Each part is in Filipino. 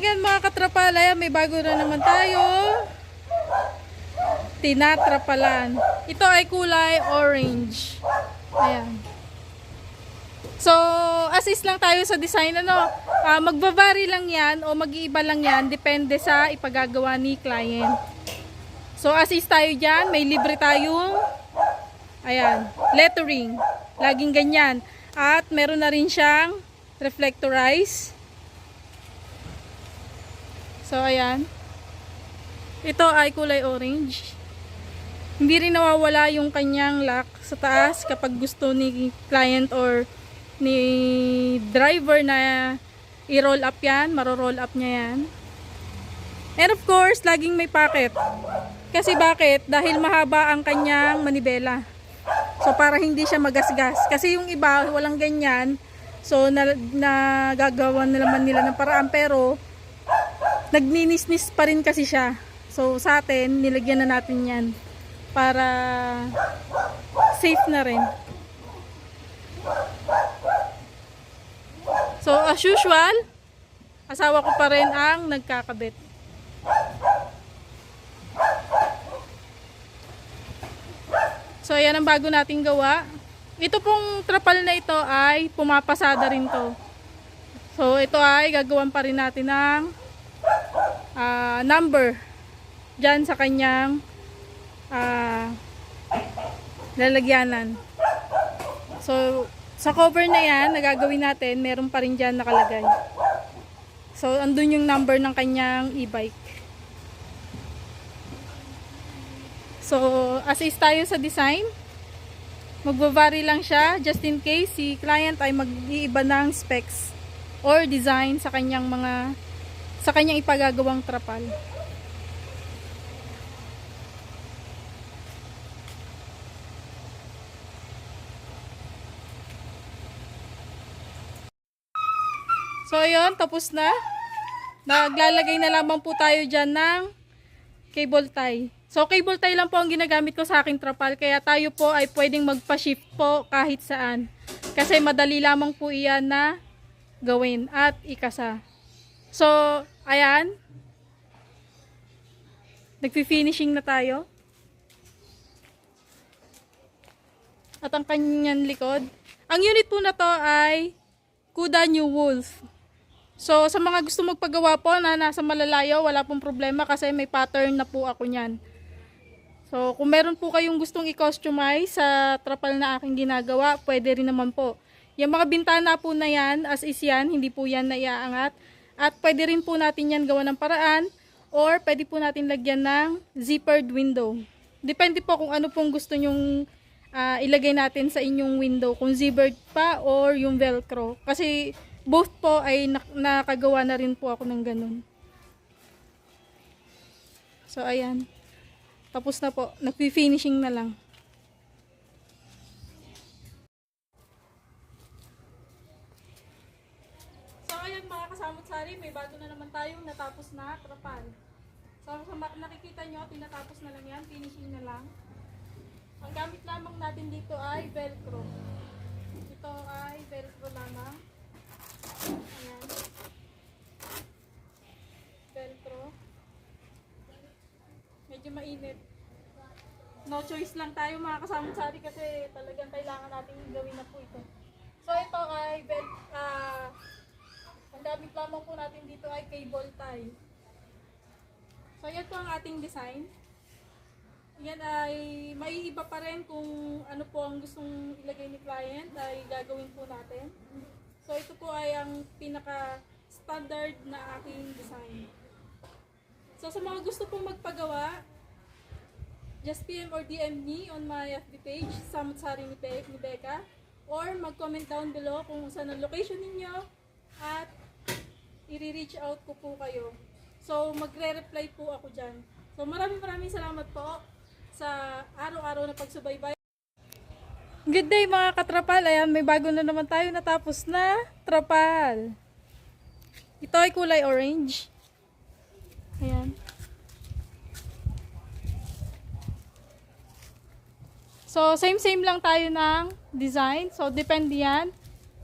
yan mga katrapala, may bago na naman tayo. Tinatrapalan. Ito ay kulay orange. Ayan. So, assist lang tayo sa design. Ano, ah, magbabari lang yan o mag-iiba lang yan. Depende sa ipagagawa ni client. So, assist tayo dyan. May libre tayong ayan, lettering. Laging ganyan. At meron na rin siyang reflectorize. So, ayan. Ito ay kulay orange. Hindi rin nawawala yung kanyang lock sa taas kapag gusto ni client or ni driver na i-roll up yan, maro-roll up niya yan. And of course, laging may pocket. Kasi bakit? Dahil mahaba ang kanyang manibela. So para hindi siya magasgas. Kasi yung iba, walang ganyan. So na, nagagawa na naman nila ng paraan pero nagninis-nis pa rin kasi siya. So sa atin, nilagyan na natin yan para safe na rin. So as usual, asawa ko pa rin ang nagkakabit. So ayan ang bago nating gawa. Ito pong trapal na ito ay pumapasada rin to. So ito ay gagawan pa rin natin ng ah, number dyan sa kanyang ah, lalagyanan. So sa cover na yan, nagagawin natin, meron pa rin dyan nakalagay. So andun yung number ng kanyang e-bike. So, assist tayo sa design. Magbabari lang siya just in case si client ay mag-iiba ng specs or design sa kanyang mga sa kanyang ipagagawang trapal. So, ayun, tapos na. Naglalagay na lamang po tayo dyan ng cable tie. So, cable tie lang po ang ginagamit ko sa aking trapal. Kaya tayo po ay pwedeng magpa-shift po kahit saan. Kasi madali lamang po iyan na gawin at ikasa. So, ayan. Nagfi-finishing na tayo. At ang kanyang likod. Ang unit po na to ay Kuda New Wolf. So, sa mga gusto magpagawa po na nasa malalayo, wala pong problema kasi may pattern na po ako niyan. So, kung meron po kayong gustong i-customize sa trapal na aking ginagawa, pwede rin naman po. Yung mga bintana po na yan, as is yan, hindi po yan naiaangat. At pwede rin po natin yan gawa ng paraan or pwede po natin lagyan ng zippered window. Depende po kung ano pong gusto nyong ah, ilagay natin sa inyong window. Kung zippered pa or yung velcro. Kasi both po ay nak- nakagawa na rin po ako ng ganun. So, ayan. Tapos na po. Nagpi-finishing na lang. Kasamot sari, may bago na naman tayong natapos na trapal. So, ma- nakikita nyo, tinatapos na lang yan, finishing na lang. Ang gamit lamang natin dito ay velcro. Ito ay velcro lamang. Ayan. Velcro. Medyo mainit. No choice lang tayo mga kasamot sari kasi talagang kailangan natin gawin na po ito. So ito ay vel ah ang gamit lamang po natin dito ay cable tie. So yan po ang ating design. Yan ay maiiba pa rin kung ano po ang gustong ilagay ni client ay gagawin po natin. So ito po ay ang pinaka standard na aking design. So sa mga gusto pong magpagawa, just PM or DM me on my FB page, Samutsari ni, Be ni Becca. Or mag-comment down below kung saan ang location ninyo at i-reach out ko po kayo. So magre-reply po ako dyan. So maraming maraming salamat po sa araw-araw na pagsubaybay. Good day mga katrapal. Ayan, may bago na naman tayo natapos na trapal. Ito ay kulay orange. Ayan. So, same-same lang tayo ng design. So, depende yan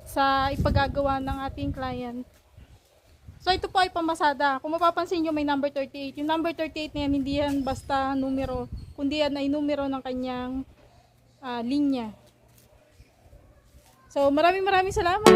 sa ipagagawa ng ating client. So ito po ay pamasada. Kung mapapansin nyo may number 38. Yung number 38 na yan, hindi yan basta numero, kundi yan ay numero ng kanyang ah, linya. So maraming maraming salamat.